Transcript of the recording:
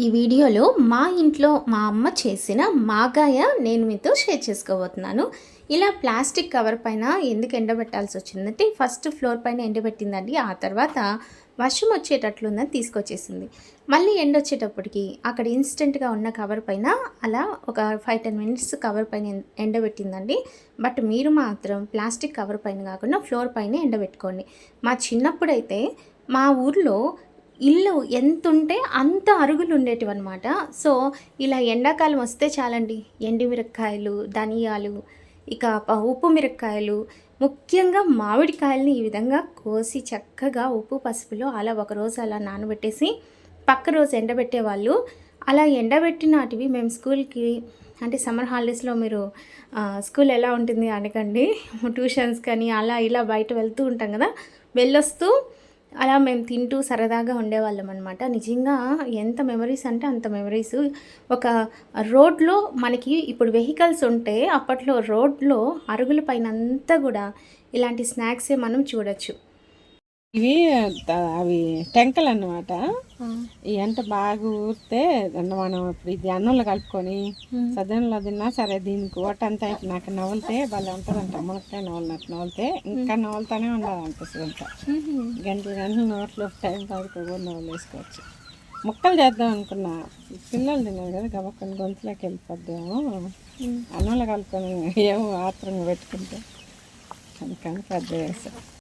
ఈ వీడియోలో మా ఇంట్లో మా అమ్మ చేసిన మాగాయ నేను మీతో షేర్ చేసుకోబోతున్నాను. ఇలా ప్లాస్టిక్ కవర్ పైన ఎందుకు ఎండబెట్టాల్సి వచ్చిందంటే ఫస్ట్ ఫ్లోర్ పైన ఎండబెట్టిందండి. ఆ తర్వాత వర్షం వచ్చేటట్లుందని తీసుకొచ్చేసింది. మళ్ళీ ఎండ వచ్చేటప్పటికి అక్కడ ఇన్స్టెంట్గా ఉన్న కవర్ పైన అలా ఒక ఫైవ్ టెన్ మినిట్స్ కవర్ పైన ఎండబెట్టిందండి. బట్ మీరు మాత్రం ప్లాస్టిక్ కవర్ పైన కాకుండా ఫ్లోర్ పైన ఎండబెట్టుకోండి. మా చిన్నప్పుడైతే మా ఊర్లో ఇల్లు ఎంత ఉంటే అంత అరుగులు ఉండేటివి అనమాట సో ఇలా ఎండాకాలం వస్తే చాలండి. ఎండు మిరపకాయలు ధనియాలు ఇక ఉప్పు మిరపకాయలు ముఖ్యంగా మామిడికాయలని ఈ విధంగా కోసి చక్కగా ఉప్పు పసుపులో అలా ఒక రోజు అలా నానబెట్టేసి పక్క రోజు ఎండబెట్టేవాళ్ళు అలా ఎండబెట్టినటివి మేము స్కూల్కి అంటే సమ్మర్ హాలిడేస్లో మీరు స్కూల్ ఎలా ఉంటుంది అనకండి? ట్యూషన్స్ కానీ అలా ఇలా బయట వెళ్తూ ఉంటాం కదా. వెళ్ళొస్తూ అలా మేము తింటూ సరదాగా ఉండేవాళ్ళం అనమాట నిజంగా ఎంత మెమరీస్ అంటే అంత మెమరీస్ ఒక రోడ్లో మనకి ఇప్పుడు వెహికల్స్ ఉంటే అప్పట్లో రోడ్లో అరుగుల పైన అంతా కూడా ఇలాంటి స్నాక్సే మనం చూడొచ్చు. ఇవి అవి టెంకలు అన్నమాట. ఈ ఎంట బాగా ఊరితే దాన్ని మనం ఇప్పుడు ఇది అన్నంలో కలుపుకొని సదనంలో తిన్నా సరే దీనికి ఓటంతా నాకు నవ్వులితే భలే ఉంటుందంట. మునక్కాయ నవ్వులినట్టు నవ్వులితే ఇంకా నవ్వులుతానే ఉండాలనిపిస్తుంది అంట. గంటలు గంటలు నోట్లో టైం పడుకోకుండా నవ్వులు వేసుకోవచ్చు ముక్కలు చేద్దాం అనుకున్నా. ఈ పిల్లలు తిన్నారు కదా గబక్కని గొంతులోకి వెళ్ళిపోద్దాము. అన్నంలో కలుపుకొని ఏమో ఆత్రంగా పెట్టుకుంటే అందుకని పెద్ద వేసా